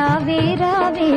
రావే రావే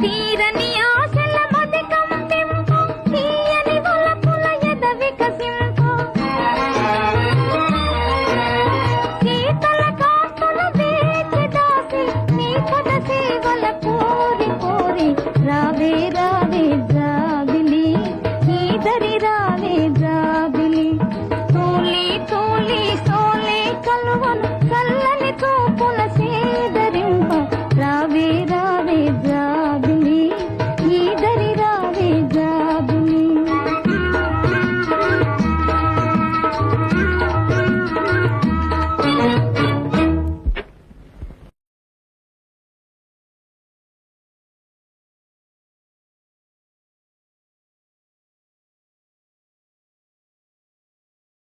తీరని ఆశల మదికంపింపు తీయని వలపుల ఎద వికసింపు. శీతల కాంతుల వేచి దాసి నీ తోలి తోలి కలు